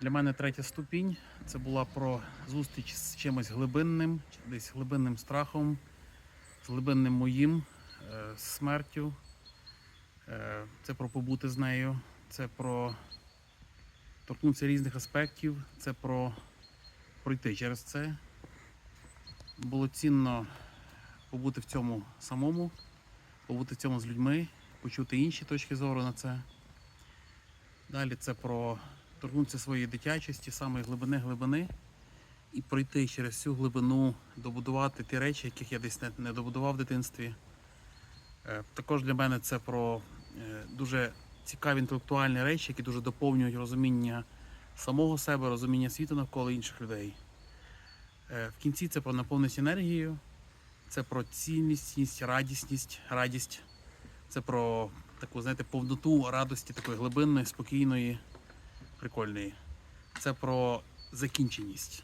Для мене третя ступінь це була про зустріч з чимось глибинним, десь глибинним страхом, з глибинним моїм, е, з смертю. Е, Це про побути з нею, це про торкнутися різних аспектів, це про пройти через це. Було цінно побути в цьому самому, побути в цьому з людьми, почути інші точки зору на це. Далі це про торкнутися своєї дитячості, самої глибини глибини, і пройти через цю глибину, добудувати ті речі, яких я десь не, добудував в дитинстві. Е, Також для мене це про е, дуже цікаві інтелектуальні речі, які дуже доповнюють розуміння самого себе, розуміння світу навколо інших людей. Е, В кінці це про наповненість енергією, це про цінність, радісність, радість, це про таку, знаєте, повноту радості, такої глибинної, спокійної, прикольної. Це про закінченість.